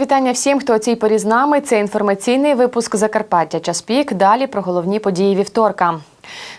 Вітання всім, хто о цій порі з нами. Це інформаційний випуск Закарпаття. Час пік. Далі про головні події вівторка.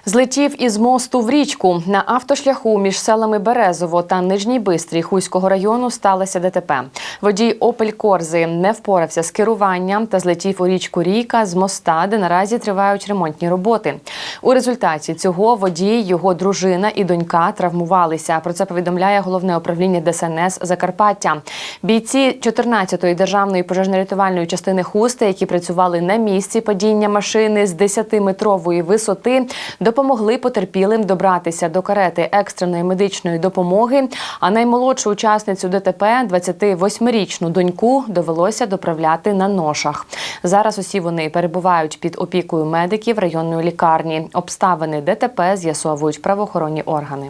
Злетів із мосту в річку на автошляху між селами Березово та Нижній Бистрій Хуського району сталося ДТП. Водій Опель Корзи не впорався з керуванням та злетів у річку Ріка з моста, де наразі тривають ремонтні роботи. У результаті цього водій, його дружина і донька травмувалися. Про це повідомляє головне управління ДСНС Закарпаття. Бійці 14-ї державної пожежно-рятувальної частини Хусти, які працювали на місці падіння машини з 10-метрової висоти, допомогли потерпілим добратися до карети екстреної медичної допомоги. А наймолодшу учасницю ДТП, 28-річну доньку, довелося доправляти на ношах. Зараз усі вони перебувають під опікою медиків районної лікарні. Обставини ДТП з'ясовують правоохоронні органи.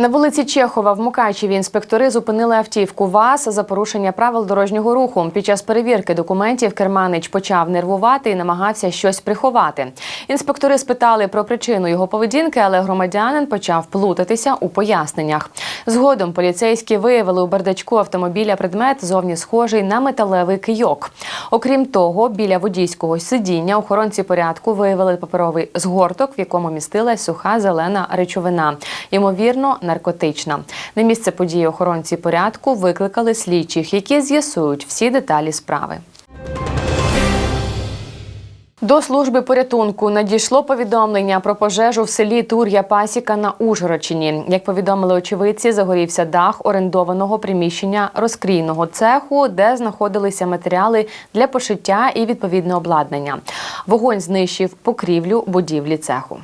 На вулиці Чехова в Мукачеві інспектори зупинили автівку ВАЗ за порушення правил дорожнього руху. Під час перевірки документів керманич почав нервувати і намагався щось приховати. Інспектори спитали про причину його поведінки, але громадянин почав плутатися у поясненнях. Згодом поліцейські виявили у бардачку автомобіля предмет зовні схожий на металевий кийок. Окрім того, біля водійського сидіння охоронці порядку виявили паперовий згорток, в якому містилась суха зелена речовина. Ймовірно, наркотична. На місце події охоронці порядку викликали слідчих, які з'ясують всі деталі справи. До служби порятунку надійшло повідомлення про пожежу в селі Тур'я Пасіка на Ужгородщині. Як повідомили очевидці, загорівся дах орендованого приміщення розкрійного цеху, де знаходилися матеріали для пошиття і відповідне обладнання. Вогонь знищив покрівлю будівлі цеху.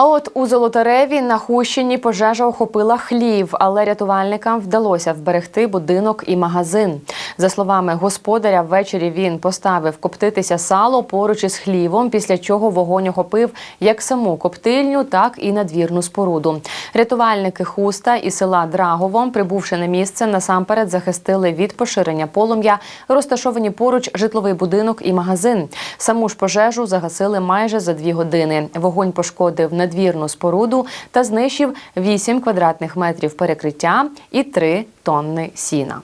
А от у Золотареві на Хущині пожежа охопила хлів, але рятувальникам вдалося вберегти будинок і магазин. За словами господаря, ввечері він поставив коптитися сало поруч із хлівом, після чого вогонь охопив як саму коптильню, так і надвірну споруду. Рятувальники хуста і села Драгово, прибувши на місце, насамперед захистили від поширення полум'я, розташовані поруч житловий будинок і магазин. Саму ж пожежу загасили майже за дві години. Вогонь пошкодив надвірну споруду та знищив 8 квадратних метрів перекриття і 3 тонни сіна.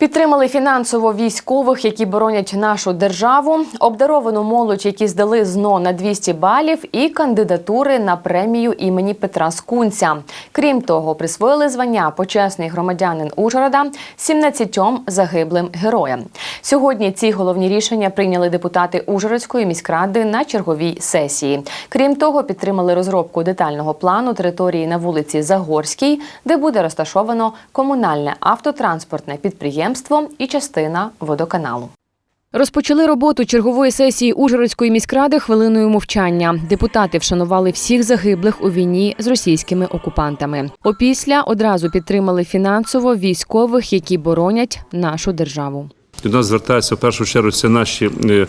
Підтримали фінансово військових, які боронять нашу державу, обдаровану молодь, які здали ЗНО на 200 балів, і кандидатури на премію імені Петра Скунця. Крім того, присвоїли звання почесний громадянин Ужгорода 17 загиблим героям. Сьогодні ці головні рішення прийняли депутати Ужгородської міськради на черговій сесії. Крім того, підтримали розробку детального плану території на вулиці Загорській, де буде розташовано комунальне автотранспортне підприємство і частина водоканалу. Розпочали роботу чергової сесії Ужгородської міськради хвилиною мовчання. Депутати вшанували всіх загиблих у війні з російськими окупантами. Опісля одразу підтримали фінансово військових, які боронять нашу державу. До нас звертаються в першу чергу це наші е,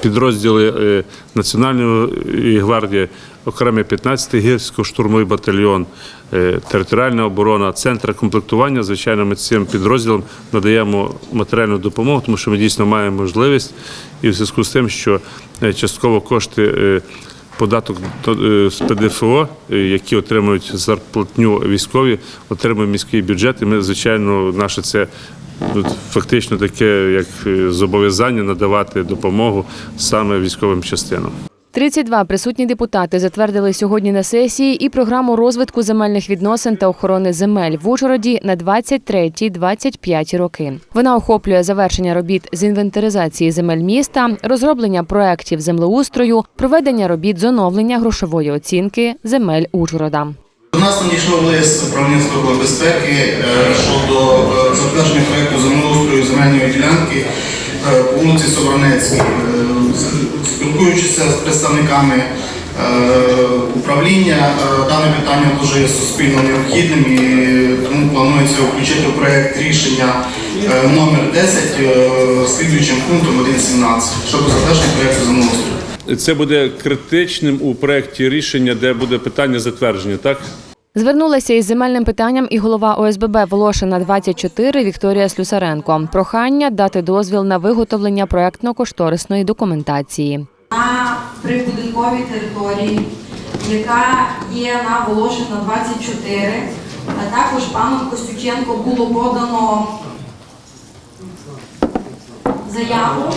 підрозділи е, Національної гвардії, окремий 15-й гірсько-штурмовий батальйон, е, територіальна оборона, центр комплектування. Звичайно, ми цим підрозділам надаємо матеріальну допомогу, тому що ми дійсно маємо можливість і в зв'язку з тим, що е, частково кошти. е, Податок то, з ПДФО, які отримують зарплатню військові, отримує міський бюджет. І ми, звичайно, наше це ну, фактично таке як зобов'язання надавати допомогу саме військовим частинам. 32 присутні депутати затвердили сьогодні на сесії і програму розвитку земельних відносин та охорони земель в Ужгороді на 23-25 роки. Вона охоплює завершення робіт з інвентаризації земель міста, розроблення проєктів землеустрою, проведення робіт з оновлення грошової оцінки земель Ужгорода. До нас надійшов лист управління служби безпеки е, щодо е, затвердження проєкту землеустрою земельної ділянки по вулиці Собранецькій. Е, Спілкуючися з представниками е, управління, е, дане питання дуже є суспільно необхідним і тому планується включити в проєкт рішення е, номер 10 е, слідуючим пунктом 1.17 щодо затвердження проєкту землеустрою. Це буде критичним у проєкті рішення, де буде питання затвердження, так? Звернулася із земельним питанням і голова ОСББ Волошина 24 Вікторія Слюсаренко. Прохання дати дозвіл на виготовлення проектно-кошторисної документації. на прибудинковій території яка є на Волошина 24. А також паном Костюченко було подано заяву,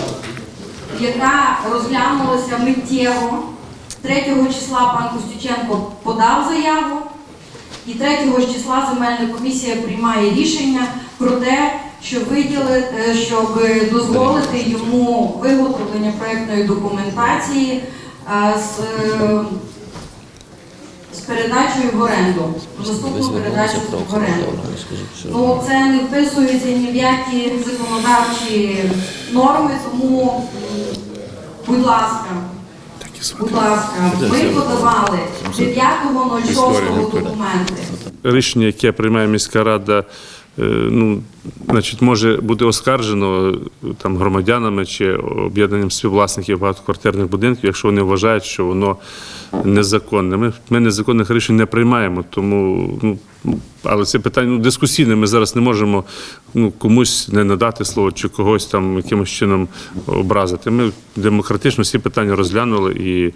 яка розглянулася миттєво. 3 числа пан Костюченко подав заяву, і 3 числа земельна комісія приймає рішення про те, що виділити, е, щоб дозволити йому виготовлення проєктної документації е, з, з передачею в оренду. Наступну передачу в оренду. Ну, це не вписується ні в які законодавчі норми, тому, будь ласка, будь ласка, ми подавали 9.06 документи. Рішення, яке приймає міська рада, е, ну, значить, може бути оскаржено е, там, громадянами чи об'єднанням співвласників багатоквартирних будинків, якщо вони вважають, що воно незаконне. Ми, ми незаконних рішень не приймаємо, тому ну, але це питання ну, дискусійне. Ми зараз не можемо ну, комусь не надати слово чи когось там якимось чином образити. Ми демократично всі питання розглянули, і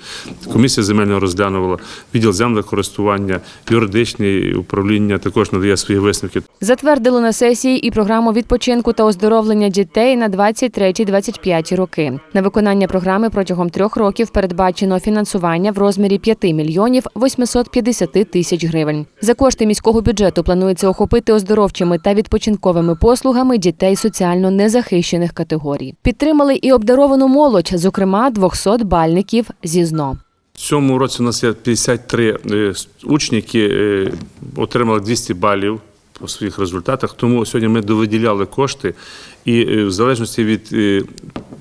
комісія земельного розглянула, відділ землекористування, юридичне управління також надає свої висновки. Затвердили на сесії і програму відпочинку та оздоровлення дітей на 23-25 роки. На виконання програми протягом трьох років передбачено фінансування в розмірі 5 мільйонів 850 тисяч гривень. За кошти міського бюджету планується охопити оздоровчими та відпочинковими послугами дітей соціально незахищених категорій. Підтримали і обдаровану молодь, зокрема 200 бальників зі ЗНО. Цьому році у нас є 53 е, учні, які е, отримали 200 балів по своїх результатах. Тому сьогодні ми довиділяли кошти, і е, в залежності від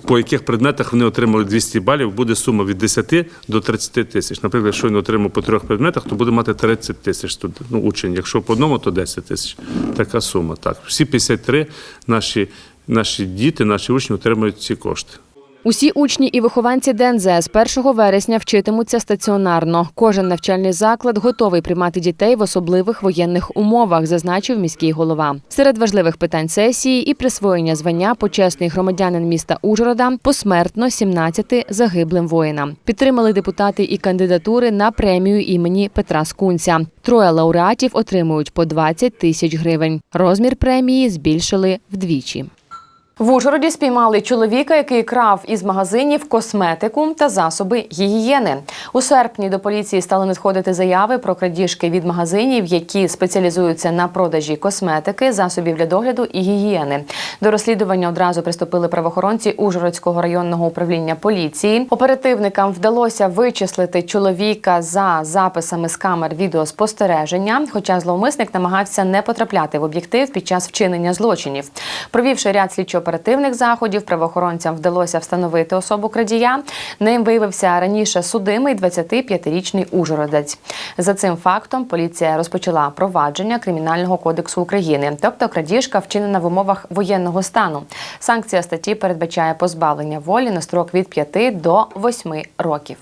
по яких предметах вони отримали 200 балів, буде сума від 10 до 30 тисяч. Наприклад, якщо він отримав по трьох предметах, то буде мати 30 тисяч ну, учень. Якщо по одному, то 10 тисяч. Така сума. Так, всі 53 наші, наші діти, наші учні отримують ці кошти. Усі учні і вихованці ДНЗ з 1 вересня вчитимуться стаціонарно. Кожен навчальний заклад готовий приймати дітей в особливих воєнних умовах, зазначив міський голова. Серед важливих питань сесії і присвоєння звання почесний громадянин міста Ужгорода посмертно 17 загиблим воїнам. Підтримали депутати і кандидатури на премію імені Петра Скунця. Троє лауреатів отримують по 20 тисяч гривень. Розмір премії збільшили вдвічі. В Ужгороді спіймали чоловіка, який крав із магазинів косметику та засоби гігієни. У серпні до поліції стали надходити заяви про крадіжки від магазинів, які спеціалізуються на продажі косметики, засобів для догляду і гігієни. До розслідування одразу приступили правоохоронці Ужгородського районного управління поліції. Оперативникам вдалося вичислити чоловіка за записами з камер відеоспостереження, хоча зловмисник намагався не потрапляти в об'єктив під час вчинення злочинів. Провівши ряд слідчо-оперативних заходів, правоохоронцям вдалося встановити особу крадія. Ним виявився раніше судимий 25-річний ужгородець. За цим фактом поліція розпочала провадження Кримінального кодексу України, тобто крадіжка вчинена в умовах воєнного стану. Санкція статті передбачає позбавлення волі на строк від 5 до 8 років.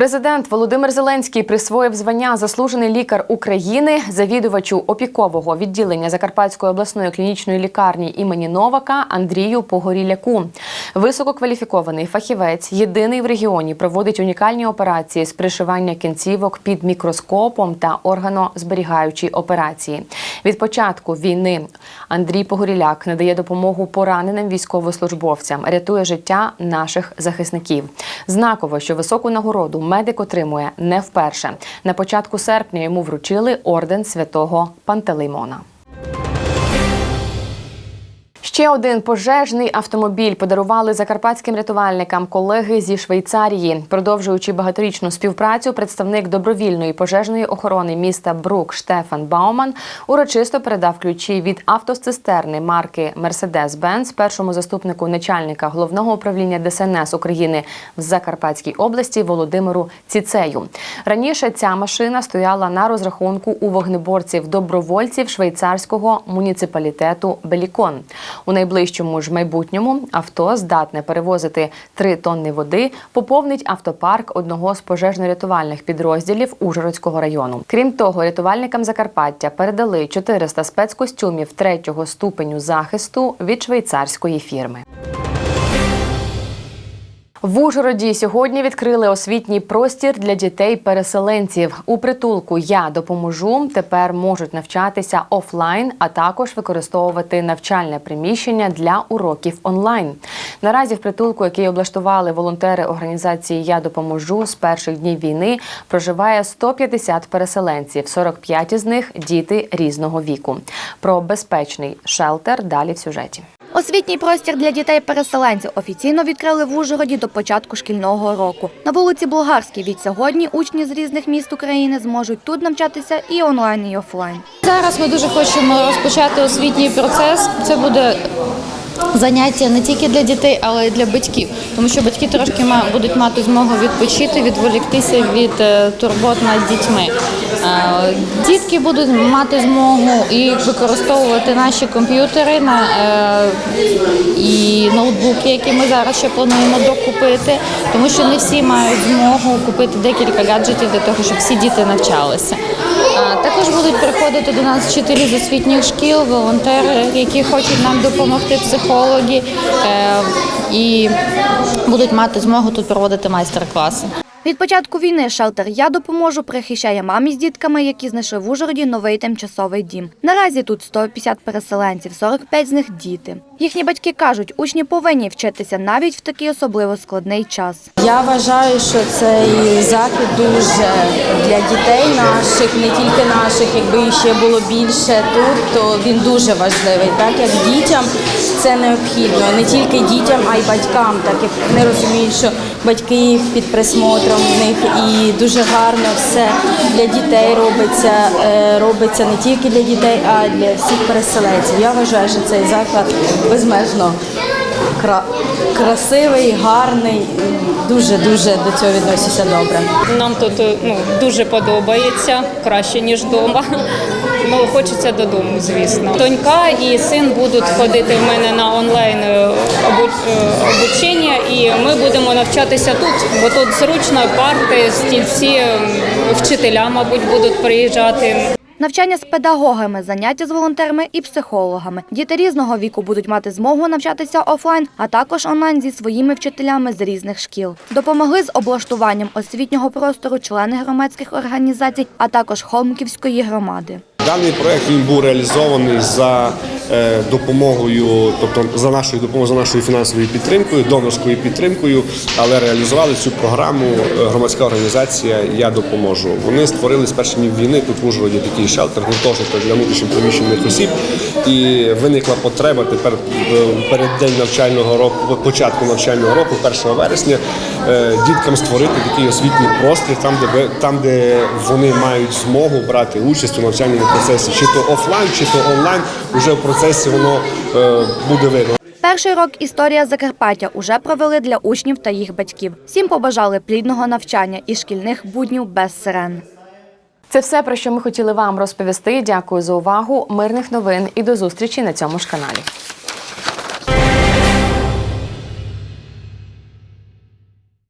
Президент Володимир Зеленський присвоїв звання заслужений лікар України завідувачу опікового відділення Закарпатської обласної клінічної лікарні імені Новака Андрію Погоріляку. Висококваліфікований фахівець, єдиний в регіоні, проводить унікальні операції з пришивання кінцівок під мікроскопом та органозберігаючі операції. Від початку війни Андрій Погоріляк надає допомогу пораненим військовослужбовцям, рятує життя наших захисників. Знаково, що високу нагороду медик отримує не вперше. На початку серпня йому вручили орден святого Пантелеймона. Ще один пожежний автомобіль подарували закарпатським рятувальникам колеги зі Швейцарії. Продовжуючи багаторічну співпрацю, представник добровільної пожежної охорони міста Брук Штефан Бауман урочисто передав ключі від автоцистерни марки Mercedes-Benz першому заступнику начальника головного управління ДСНС України в Закарпатській області Володимиру Ціцею. Раніше ця машина стояла на розрахунку у вогнеборців добровольців швейцарського муніципалітету Белікон. У найближчому ж майбутньому авто здатне перевозити 3 тонни води, поповнить автопарк одного з пожежно-рятувальних підрозділів Ужгородського району. Крім того, рятувальникам Закарпаття передали 400 спецкостюмів третього ступеню захисту від швейцарської фірми. В Ужгороді сьогодні відкрили освітній простір для дітей-переселенців. У притулку Я допоможу тепер можуть навчатися офлайн, а також використовувати навчальне приміщення для уроків онлайн. Наразі в притулку, який облаштували волонтери організації Я допоможу з перших днів війни, проживає 150 переселенців. 45 із них діти різного віку. Про безпечний шелтер далі в сюжеті. Освітній простір для дітей-переселенців офіційно відкрили в Ужгороді до початку шкільного року. На вулиці Болгарській від сьогодні учні з різних міст України зможуть тут навчатися і онлайн, і офлайн. Зараз ми дуже хочемо розпочати освітній процес. Це буде заняття не тільки для дітей, але й для батьків, тому що батьки трошки будуть мати змогу відпочити, відволіктися від е, турбот над дітьми. Е, Дітки будуть мати змогу і використовувати наші комп'ютери на, е, і ноутбуки, які ми зараз ще плануємо докупити, тому що не всі мають змогу купити декілька гаджетів для того, щоб всі діти навчалися. Також будуть приходити до нас вчителі з освітніх шкіл, волонтери, які хочуть нам допомогти, психологи, е, і будуть мати змогу тут проводити майстер-класи. Від початку війни шелтер Я допоможу прихищає мамі з дітками, які знайшли в Ужгороді новий тимчасовий дім. Наразі тут 150 переселенців, 45 з них діти. Їхні батьки кажуть, учні повинні вчитися навіть в такий особливо складний час. Я вважаю, що цей захід дуже для дітей наших, не тільки наших, якби ще було більше тут, то він дуже важливий. Так як дітям це необхідно, не тільки дітям, а й батькам, так як вони розуміють, що батьки під присмотром в них і дуже гарно все для дітей робиться, е, робиться не тільки для дітей, а й для всіх переселенців. Я вважаю, що цей заклад безмежно кра- красивий, гарний. Дуже дуже до цього відносяться добре. Нам тут ну, дуже подобається, краще, ніж вдома. Ну, хочеться додому, звісно. Донька і син будуть ходити в мене на онлайн е, е, обучення, і ми будемо навчатися тут, бо тут зручно парти, стільці, вчителя, мабуть, будуть приїжджати. Навчання з педагогами, заняття з волонтерами і психологами. Діти різного віку будуть мати змогу навчатися офлайн, а також онлайн зі своїми вчителями з різних шкіл. Допомогли з облаштуванням освітнього простору члени громадських організацій, а також Холмківської громади. Даний проект він був реалізований за допомогою, тобто за нашою допомогою, за нашою фінансовою підтримкою, донорською підтримкою, але реалізували цю програму е, громадська організація Я допоможу. Вони створили з перших днів війни тут в Ужгороді такий шелтер, гуртожиток для внутрішньопереміщених осіб. І виникла потреба тепер е, перед день навчального року, початку навчального року, 1 вересня, е, діткам створити такий освітній простір, там, де там, де вони мають змогу брати участь у навчальному процесі, чи то офлайн, чи то онлайн. Уже в процесі воно е, буде видно. Перший рок Історія Закарпаття уже провели для учнів та їх батьків. Всім побажали плідного навчання і шкільних буднів без сирен. Це все про що ми хотіли вам розповісти. Дякую за увагу. Мирних новин і до зустрічі на цьому ж каналі.